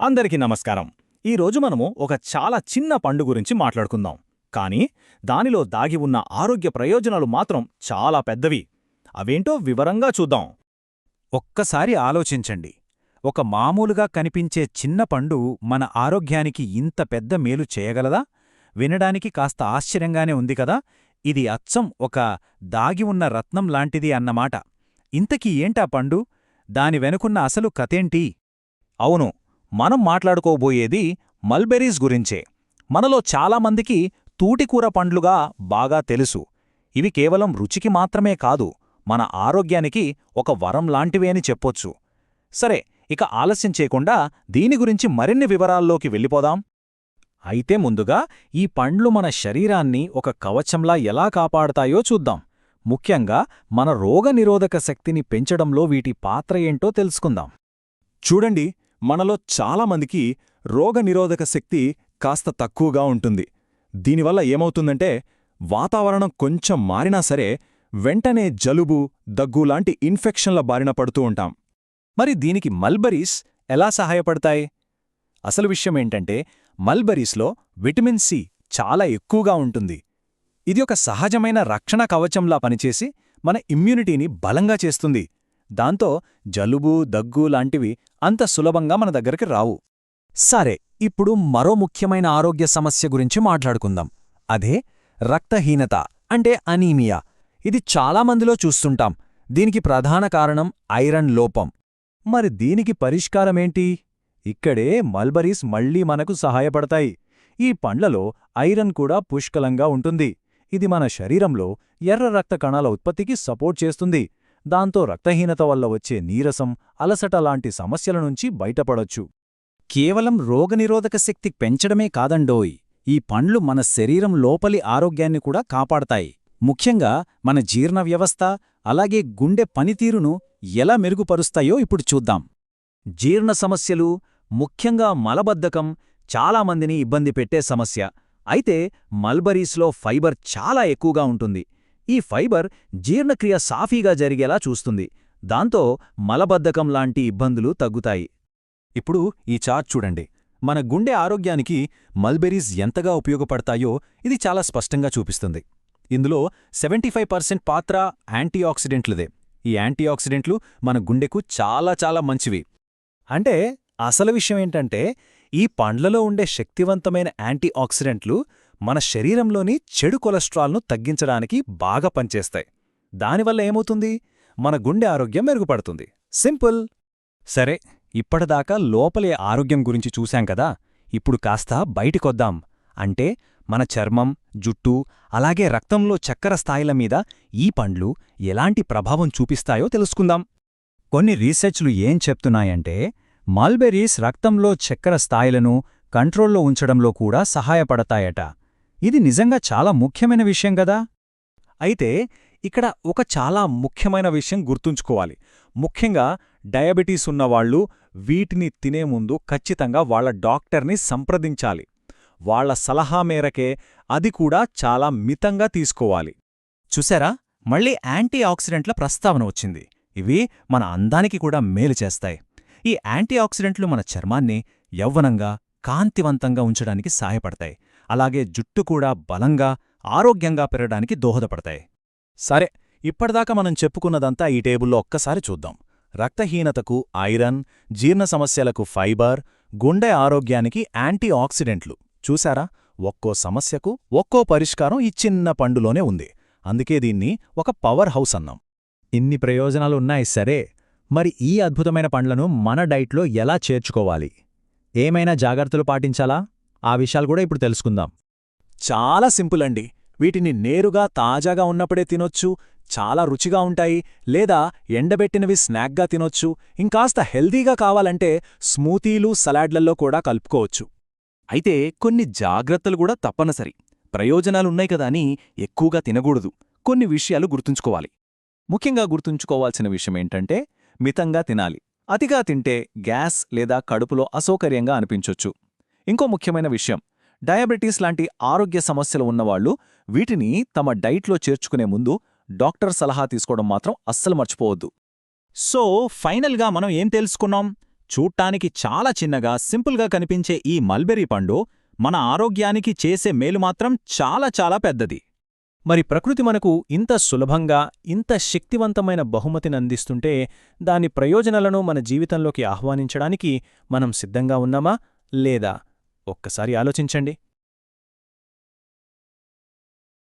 అందరికీ నమస్కారం. ఈరోజు మనము ఒక చాలా చిన్న పండు గురించి మాట్లాడుకుందాం. కానీ దానిలో దాగి ఉన్న ఆరోగ్య ప్రయోజనాలు మాత్రం చాలా పెద్దవి. అవేంటో వివరంగా చూద్దాం. ఒక్కసారి ఆలోచించండి. ఒక మామూలుగా కనిపించే చిన్న పండు మన ఆరోగ్యానికి ఇంత పెద్ద మేలు చేయగలదా? వినడానికి కాస్త ఆశ్చర్యంగానే ఉంది కదా? ఇది అచ్చం ఒక దాగి ఉన్న రత్నం లాంటిది అన్నమాట. ఇంతకీ ఏంటా పండు? దాని వెనుకున్న అసలు కథేంటి? అవును. మనం మాట్లాడుకోబోయేది మల్బెరీస్ గురించే. మనలో చాలామందికి తూటికూర పండ్లుగా బాగా తెలుసు. ఇవి కేవలం రుచికి మాత్రమే కాదు మన ఆరోగ్యానికి ఒక వరం లాంటివే అని చెప్పొచ్చు. సరే ఇక ఆలస్యం చేయకుండా దీని గురించి మరిన్ని వివరాల్లోకి వెళ్ళిపోదాం. అయితే ముందుగా ఈ పండ్లు మన శరీరాన్ని ఒక కవచంలా ఎలా కాపాడతాయో చూద్దాం. ముఖ్యంగా మన రోగనిరోధక శక్తిని పెంచడంలో వీటి పాత్ర ఏంటో తెలుసుకుందాం. చూడండి మనలో చాలామందికి రోగనిరోధక శక్తి కాస్త తక్కువగా ఉంటుంది. దీనివల్ల ఏమవుతుందంటే వాతావరణం కొంచెం మారినా సరే వెంటనే జలుబు దగ్గు లాంటి ఇన్ఫెక్షన్ల బారిన పడుతూ ఉంటాం. మరి దీనికి మల్బరీస్ ఎలా సహాయపడతాయి? అసలు విషయమేంటంటే మల్బరీస్లో విటమిన్ సి చాలా ఎక్కువగా ఉంటుంది. ఇది ఒక సహజమైన రక్షణ కవచంలా పనిచేసి మన ఇమ్యూనిటీని బలంగా చేస్తుంది. దాంతో జలుబు దగ్గు లాంటివి అంత సులభంగా మన దగ్గరికి రావు. సరే ఇప్పుడు మరో ముఖ్యమైన ఆరోగ్య సమస్య గురించి మాట్లాడుకుందాం. అదే రక్తహీనత అంటే అనీమియా. ఇది చాలామందిలో చూస్తుంటాం. దీనికి ప్రధాన కారణం ఐరన్ లోపం. మరి దీనికి పరిష్కారమేంటి ఇక్కడే మల్బరీస్ మళ్ళీ మనకు సహాయపడతాయి. ఈ పండ్లలో ఐరన్ కూడా పుష్కలంగా ఉంటుంది. ఇది మన శరీరంలో ఎర్ర రక్త కణాల ఉత్పత్తికి సపోర్ట్ చేస్తుంది. దాంతో రక్తహీనత వల్ల వచ్చే నీరసం అలసట లాంటి సమస్యల నుంచి బయటపడొచ్చు. కేవలం రోగనిరోధక శక్తి పెంచడమే కాదండోయ్ ఈ పండ్లు మన శరీరం లోపలి ఆరోగ్యాన్ని కూడా కాపాడతాయి. ముఖ్యంగా మన జీర్ణ వ్యవస్థ అలాగే గుండె పనితీరును ఎలా మెరుగుపరుస్తాయో ఇప్పుడు చూద్దాం. జీర్ణ సమస్యలు ముఖ్యంగా మలబద్ధకం చాలామందిని ఇబ్బంది పెట్టే సమస్య. అయితే మల్బరీస్లో ఫైబర్ చాలా ఎక్కువగా ఉంటుంది. ఈ ఫైబర్ జీర్ణక్రియ సాఫీగా జరిగేలా చూస్తుంది. దాంతో మలబద్ధకం లాంటి ఇబ్బందులు తగ్గుతాయి. ఇప్పుడు ఈ చార్ట్ చూడండి. మన గుండె ఆరోగ్యానికి మల్బెరీస్ ఎంతగా ఉపయోగపడతాయో ఇది చాలా స్పష్టంగా చూపిస్తుంది. ఇందులో సెవెంటీ పర్సెంట్ పాత్ర యాంటీఆక్సిడెంట్లదే. ఈ యాంటీఆక్సిడెంట్లు మన గుండెకు చాలా చాలా మంచివి. అంటే అసలు విషయం ఏంటంటే ఈ పండ్లలో ఉండే శక్తివంతమైన యాంటీఆక్సిడెంట్లు మన శరీరంలోని చెడు కొలెస్ట్రాల్ను తగ్గించడానికి బాగా పనిచేస్తాయి. దానివల్ల ఏమవుతుంది? మన గుండె ఆరోగ్యం మెరుగుపడుతుంది. సింపుల్. సరే ఇప్పటిదాకా లోపలే ఆరోగ్యం గురించి చూశాం కదా ఇప్పుడు కాస్త బయటికొద్దాం. అంటే మన చర్మం జుట్టు అలాగే రక్తంలో చక్కెర స్థాయిల మీద ఈ పండ్లు ఎలాంటి ప్రభావం చూపిస్తాయో తెలుసుకుందాం. కొన్ని రీసెర్చ్లు ఏం చెప్తున్నాయంటే మల్బెరీస్ రక్తంలో చక్కెర స్థాయిలను కంట్రోల్లో ఉంచడంలో కూడా సహాయపడతాయట. ఇది నిజంగా చాలా ముఖ్యమైన విషయం గదా? అయితే ఇక్కడ ఒక చాలా ముఖ్యమైన విషయం గుర్తుంచుకోవాలి. ముఖ్యంగా డయాబెటీస్ ఉన్నవాళ్ళు వీటిని తినే ముందు ఖచ్చితంగా వాళ్ళ డాక్టర్ని సంప్రదించాలి. వాళ్ళ సలహా మేరకే అది కూడా చాలా మితంగా తీసుకోవాలి. చూసారా? మళ్ళీ యాంటీ ఆక్సిడెంట్ల ప్రస్తావన వచ్చింది. ఇవి మన అందానికి కూడా మేలు చేస్తాయి. ఈ యాంటీ ఆక్సిడెంట్లు మన చర్మాన్ని యవ్వనంగా కాంతివంతంగా ఉంచడానికి సహాయపడతాయి. అలాగే జుట్టు కూడా బలంగా ఆరోగ్యంగా పెరగడానికి దోహదపడతాయి. సరే ఇప్పటిదాకా మనం చెప్పుకున్నదంతా ఈ టేబుల్లో ఒక్కసారి చూద్దాం. రక్తహీనతకు ఐరన్ జీర్ణ సమస్యలకు ఫైబర్ గుండె ఆరోగ్యానికి యాంటీ ఆక్సిడెంట్లు చూశారా? ఒక్కో సమస్యకు ఒక్కో పరిష్కారం ఈ చిన్న పండులోనే ఉంది. అందుకే దీన్ని ఒక పవర్ హౌస్ అన్నాం. ఇన్ని ప్రయోజనాలున్నాయి సరే మరి ఈ అద్భుతమైన పండ్లను మన డైట్లో ఎలా చేర్చుకోవాలి? ఏమైనా జాగ్రత్తలు పాటించాలా? ఆ విషయాలు కూడా ఇప్పుడు తెలుసుకుందాం. చాలా సింపుల్ అండి. వీటిని నేరుగా తాజాగా ఉన్నప్పుడే తినొచ్చు చాలా రుచిగా ఉంటాయి లేదా ఎండబెట్టినవి స్నాక్గా తినొచ్చు ఇంకాస్త హెల్దీగా కావాలంటే స్మూతీలు సలాడ్లలో కూడా కలుపుకోవచ్చు. అయితే కొన్ని జాగ్రత్తలు కూడా తప్పనిసరి. ప్రయోజనాలున్నాయి కదా అని ఎక్కువగా తినకూడదు. కొన్ని విషయాలు గుర్తుంచుకోవాలి. ముఖ్యంగా గుర్తుంచుకోవాల్సిన విషయమేంటంటే మితంగా తినాలి. అతిగా తింటే గ్యాస్ లేదా కడుపులో అసౌకర్యంగా అనిపించొచ్చు. ఇంకో ముఖ్యమైన విషయం. డయాబెటీస్ లాంటి ఆరోగ్య సమస్యలు ఉన్నవాళ్ళు వీటిని తమ డైట్లో చేర్చుకునే ముందు డాక్టర్ సలహా తీసుకోవడం మాత్రం అస్సలు మర్చిపోవద్దు. సో ఫైనల్గా మనం ఏం తెలుసుకున్నాం? చూట్టానికి చాలా చిన్నగా సింపుల్గా కనిపించే ఈ మల్బెరీ పండు మన ఆరోగ్యానికి చేసే మేలు మాత్రం చాలా చాలా పెద్దది. మరి ప్రకృతి మనకు ఇంత సులభంగా ఇంత శక్తివంతమైన బహుమతిని అందిస్తుంటే దాని ప్రయోజనాలను మన జీవితంలోకి ఆహ్వానించడానికి మనం సిద్ధంగా ఉన్నామా? లేదా? ఒక్కసారి ఆలోచించండి.